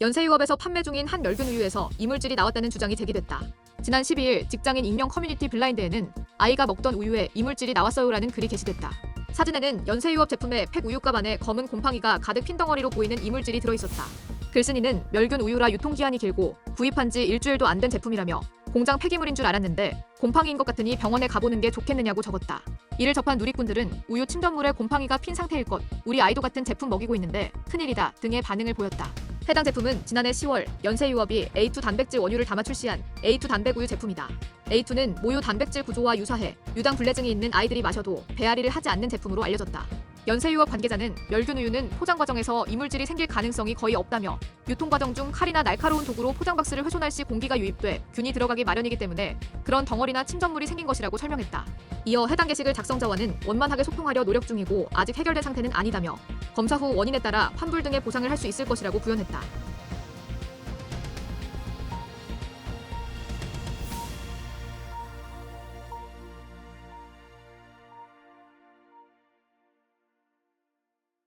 연세유업에서 판매 중인 한 멸균 우유에서 이물질이 나왔다는 주장이 제기됐다. 지난 12일 직장인 익명 커뮤니티 블라인드에는 아이가 먹던 우유에 이물질이 나왔어요라는 글이 게시됐다. 사진에는 연세유업 제품의 팩 우유값 안에 검은 곰팡이가 가득 핀 덩어리로 보이는 이물질이 들어있었다. 글쓴이는 멸균 우유라 유통기한이 길고 구입한 지 일주일도 안 된 제품이라며 공장 폐기물인 줄 알았는데 곰팡이인 것 같으니 병원에 가보는 게 좋겠느냐고 적었다. 이를 접한 누리꾼들은 우유 침전물에 곰팡이가 핀 상태일 것, 우리 아이도 같은 제품 먹이고 있는데 큰일이다 등의 반응을 보였다. 해당 제품은 지난해 10월 연세유업이 A2 단백질 원유를 담아 출시한 A2 단백 우유 제품이다. A2는 모유 단백질 구조와 유사해 유당 불내증이 있는 아이들이 마셔도 배앓이를 하지 않는 제품으로 알려졌다. 연세유업 관계자는 멸균 우유는 포장 과정에서 이물질이 생길 가능성이 거의 없다며 유통 과정 중 칼이나 날카로운 도구로 포장 박스를 훼손할 시 공기가 유입돼 균이 들어가기 마련이기 때문에 그런 덩어리나 침전물이 생긴 것이라고 설명했다. 이어 해당 게시글 작성자와는 원만하게 소통하려 노력 중이고 아직 해결된 상태는 아니다며 검사 후 원인에 따라 환불 등의 보상을 할 수 있을 것이라고 부연했다.